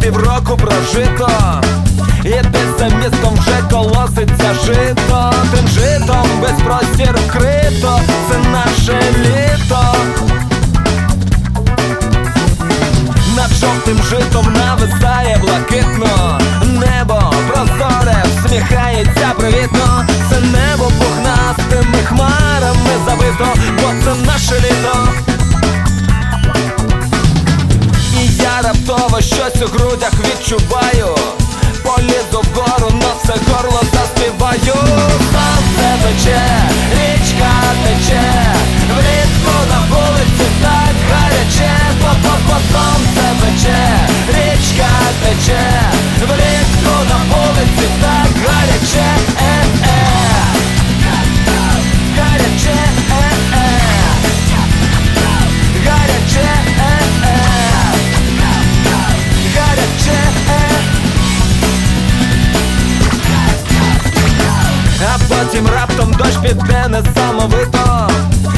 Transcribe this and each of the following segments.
півроку прожито, і десь за містом вже колоситься жито, тим житом без простір вкрито, щось грудях потім раптом дощ піде несамовито.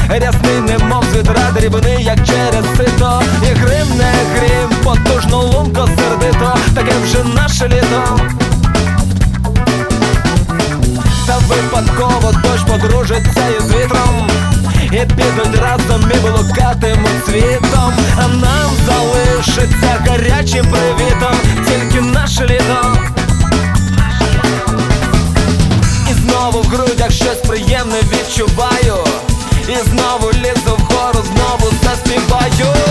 Рясний, немов з відра дрібний, як через сито. І грим не грім, потужно лунко сердито. Таке вже наше літо. Та випадково дощ подружиться із вітром. І підуть разом і блукатимуть світом знову в грудях щось приємне відчуваю. І знову лізу вгору, знову заспіваю